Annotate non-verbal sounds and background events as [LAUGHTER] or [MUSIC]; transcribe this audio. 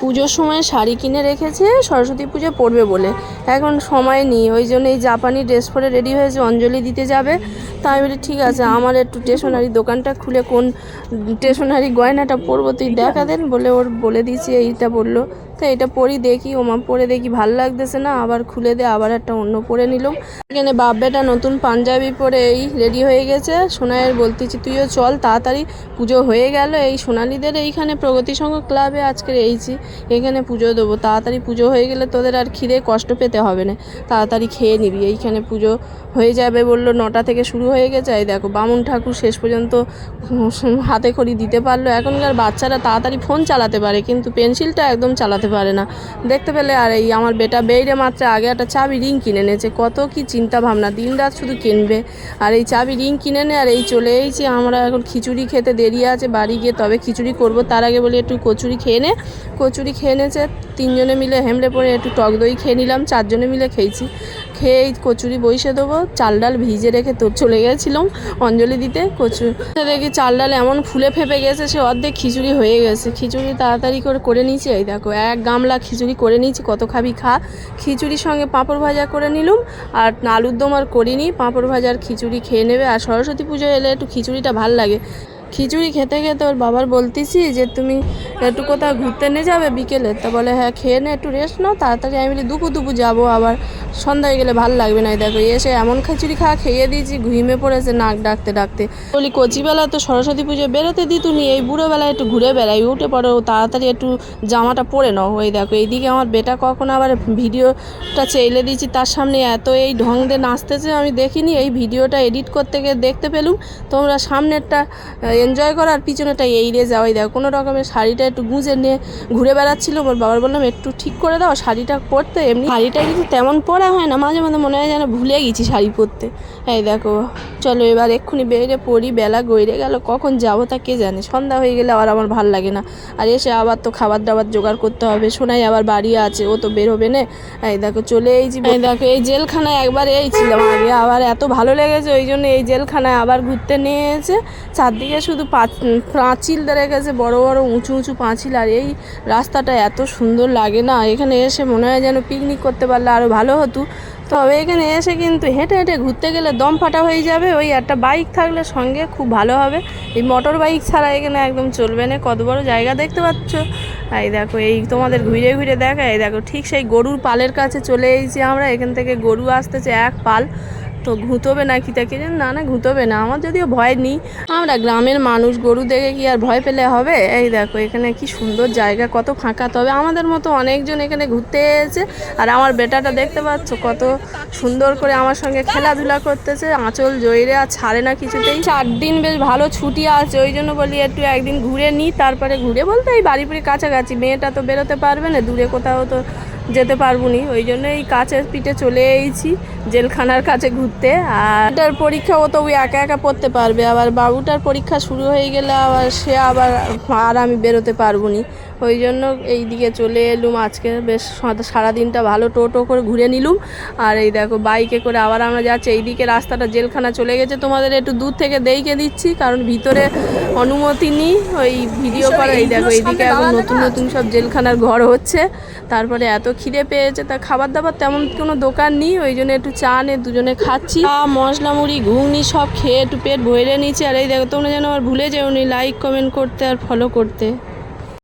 পুজোর সময় শাড়ি কিনে রেখেছে, সরস্বতী পুজো পড়বে বলে। এখন সময় নেই, ওই জন্য এই জাপানি ড্রেস পরে রেডি হয়েছে, অঞ্জলি দিতে যাবে। তাই আমি বলি, ঠিক আছে, আমার একটু স্টেশনারি দোকানটা খুলে কোন স্টেশনারি গয়নাটা পরবো, তুই দেখা দেন। বলে ওর বলে দিয়েছি, এইটা বলল। তো এটা পরি দেখি, ওমা পরে দেখি, ভালো লাগতেছে না, আবার খুলে দে, আবার একটা অন্য পরে নিলাম। এখানে বাব্বেটা নতুন পাঞ্জাবি পরে এই রেডি হয়ে গেছে। সোনাইয়ের বলতেছি, তুইও চল, তাড়াতাড়ি পুজো হয়ে গেল, এই সোনালিদের এইখানে প্রগতি সংঘ ক্লাবে আজকে এইছি এখানে পুজো দেবো। তাড়াতাড়ি পুজো হয়ে গেলে তোদের আর খিদে, কষ্ট পেতে হবে না। তাড়াতাড়ি খেয়ে নিবি। এইখানে পুজো হয়ে যাবে বলল, নটা থেকে শুরু হয়ে গেছে। এই দেখো, বামুন ঠাকুর শেষ পর্যন্ত [LAUGHS] হাতে খড়ি দিতে পারল। এখনকার বাচ্চারা তাড়াতাড়ি ফোন চালাতে পারে, কিন্তু পেন্সিলটা একদম চালাতে পারে না। দেখতে পেলে আর এই আমার বেটা বেইরে মাত্র আগে একটা চাবি রিং কিনে নিয়েছে কত কি চিন্তা ভাবনা, দিন রাত শুধু কিনবে। আর এই চাবি রিং কিনে নে, আর এই চলে এসেছি। আমরা এখন খিচুড়ি খেতে দেরি আছে, বাড়ি গিয়ে তবে খিচুড়ি করব। তার আগে বলি একটু কচুরি খেয়ে নে। কচুরি খেয়ে নেছে তিনজনে মিলে হেমড়ে পরে একটু টক দই খেয়ে নিলাম, চারজনে মিলে খেয়েছি। খেয়ে কচুরি বইসে দেবো, চাল ডাল ভিজে রেখে তো চলে গেছিলাম অঞ্জলি দিতে, কচু দেখি চাল ডাল এমন ফুলে ফেপে গেছে, সে অর্ধেক খিচুড়ি হয়ে গেছে। খিচুড়ি তাড়াতাড়ি করে করে নিয়েছি, এই দেখো, এক গামলা খিচুড়ি করে নিয়েছি, কত খাবি খা। খিচুড়ির সঙ্গে পাঁপড় ভাজা করে নিলুম, আর আলুর দম আর করিনি, পাঁপড় ভাজার খিচুড়ি খেয়ে নেবে, আর সরস্বতী পুজো এলে একটু খিচুড়িটা ভালো লাগে। খিচুড়ি খেতে খেতে ওর বাবার বলতেছি যে, তুমি একটু কোথাও ঘুরতে নিয়ে যাবে বিকেলে? তা বলে হ্যাঁ খেয়ে নে, একটু রেস্ট নাও, তাড়াতাড়ি। আমি বলি দুপু দুপু যাব, আবার সন্ধ্যায় গেলে ভালো লাগবে না। দেখো, এসে এমন খিচুড়ি খাওয়া খেয়ে দিয়েছি, ঘুমিয়ে পড়েছে নাক ডাকতে ডাকতে। বলি কচিবেলা তো সরস্বতী পুজো বেরোতে দিতুনি, এই বুড়োবেলায় একটু ঘুরে বেড়াই, উঠে পড়ো, তাড়াতাড়ি একটু জামাটা পরে নাও। ওই দেখো, এইদিকে আমার বেটা কখন আবার ভিডিওটা চেলে দিয়েছি, তার সামনে এত এই ঢং দিয়ে নাচতেছে, আমি দেখিনি, এই ভিডিওটা এডিট করতে গিয়ে দেখতে পেলুম। তোমরা সামনেরটা এনজয় করো আর পিছনেটা এই রে যাও ওই দেখো। কোনো রকমের শাড়িটা একটু গুঁজে নিয়ে ঘুরে বেড়াচ্ছিল ওর বাবার বললাম, একটু ঠিক করে দাও, শাড়িটা পরতে। এমনি শাড়িটা কিন্তু তেমন পরা হয় না, মাঝে মাঝে মনে হয় যেন ভুলে গেছি শাড়ি পরতে। এই দেখো, চলো এবার এক্ষুনি বেরিয়ে পড়ি, বেলা গইরে গেল, কখন যাব তা কে জানে? সন্ধ্যা হয়ে গেলে আবার আমার ভালো লাগে না। আর এসে আবার তো খাবার দাবার জোগাড় করতে হবে শোনাই আবার বাড়ি আছে, ও তো বেরোবে না। এই দেখো, চলে এইছি এই দেখো, এই জেলখানায় একবার এই ছিলাম আগে, আবার এত ভালো লেগেছে, ওই জন্য এই জেলখানায় আবার ঘুরতে নিয়ে এসে চারদিকে শুধু পাঁচ- পাঁচিল ধরে গেছে, বড় বড়, উঁচু উঁচু পাঁচিল আর এই রাস্তাটা এত সুন্দর লাগে না। এখানে এসে মনে হয় যেন পিকনিক করতে পারলে আরও ভালো হতো। তবে এখানে এসে কিন্তু হেঁটে হেঁটে ঘুরতে গেলে দম ফাটা হয়ে যাবে। ওই একটা বাইক থাকলে সঙ্গে খুব ভালো হবে। এই মোটর বাইক ছাড়া এখানে একদম চলবে না। কত বড় জায়গা দেখতে পাচ্ছ? এই দেখো, এই তোমাদের ঘুরে ঘুরে দেখা। এই দেখো, ঠিক সেই গরুর পালের কাছে চলে এসেছি আমরা। এখান থেকে গরু আসতেছে এক পাল। তো ঘুঁতবে না কি তাকে না না, ঘুঁতবে না। আমার যদিও ভয় নেই। আমরা গ্রামের মানুষ, গরু দেখে কি আর ভয় পেলে হবে? এই দেখো, এখানে কি সুন্দর জায়গা, কত ফাঁকা। তবে আমাদের মতো অনেকজন এখানে ঘুরতে এসেছে। আর আমার বেটাটা দেখতে পাচ্ছ, কত সুন্দর করে আমার সঙ্গে খেলাধুলা করতেছে। আঁচল জয়রে আর ছাড়ে না কিছুতেই। চার দিন বেশ ভালো ছুটি আছে, ওই জন্য বলি একটু একদিন ঘুরে নিই তারপরে ঘুরে বলতে এই বাড়ি বাড়ি কাছাকাছি। মেয়েটা তো বেরোতে পারবে না, দূরে কোথাও তো যেতে পারব নি। ওই জন্য এই কাছের পিঠে চলে এসেছি। জেলখানার কাছে ঘুরতে আর এটার পরীক্ষা ও তো ওই একা একা পড়তে পারবে। আবার বাবুটার পরীক্ষা শুরু হয়ে গেলে আবার সে আবার আর আমি বেরোতে পারব নি ওই জন্য এই দিকে চলে এলুম। আজকে বেশ সারা- সারাদিনটা ভালো টোটো করে ঘুরে নিলুম। আর এই দেখো বাইকে করে আবার আমরা যাচ্ছি। এইদিকে রাস্তাটা জেলখানা চলে গেছে। তোমাদের একটু দূর থেকে দেখে দিচ্ছি কারণ ভিতরে অনুমতি নেই। ওই ভিডিও করা এই দেখো এইদিকে এখন নতুন নতুন সব জেলখানার ঘর হচ্ছে। তারপরে এত খিদে পেয়েছে। তা খাবার দাবার তেমন কোনো দোকান নেই। ওই জন্য একটু চা নে, দুজনে খাচ্ছি। চা, মশলা, মুড়ি, ঘুগনি সব খেয়ে একটু পেট ভরে নিচ্ছি আর এই দেখো, তোমরা যেন আমার ভুলে যেও নি লাইক কমেন্ট করতে আর ফলো করতে।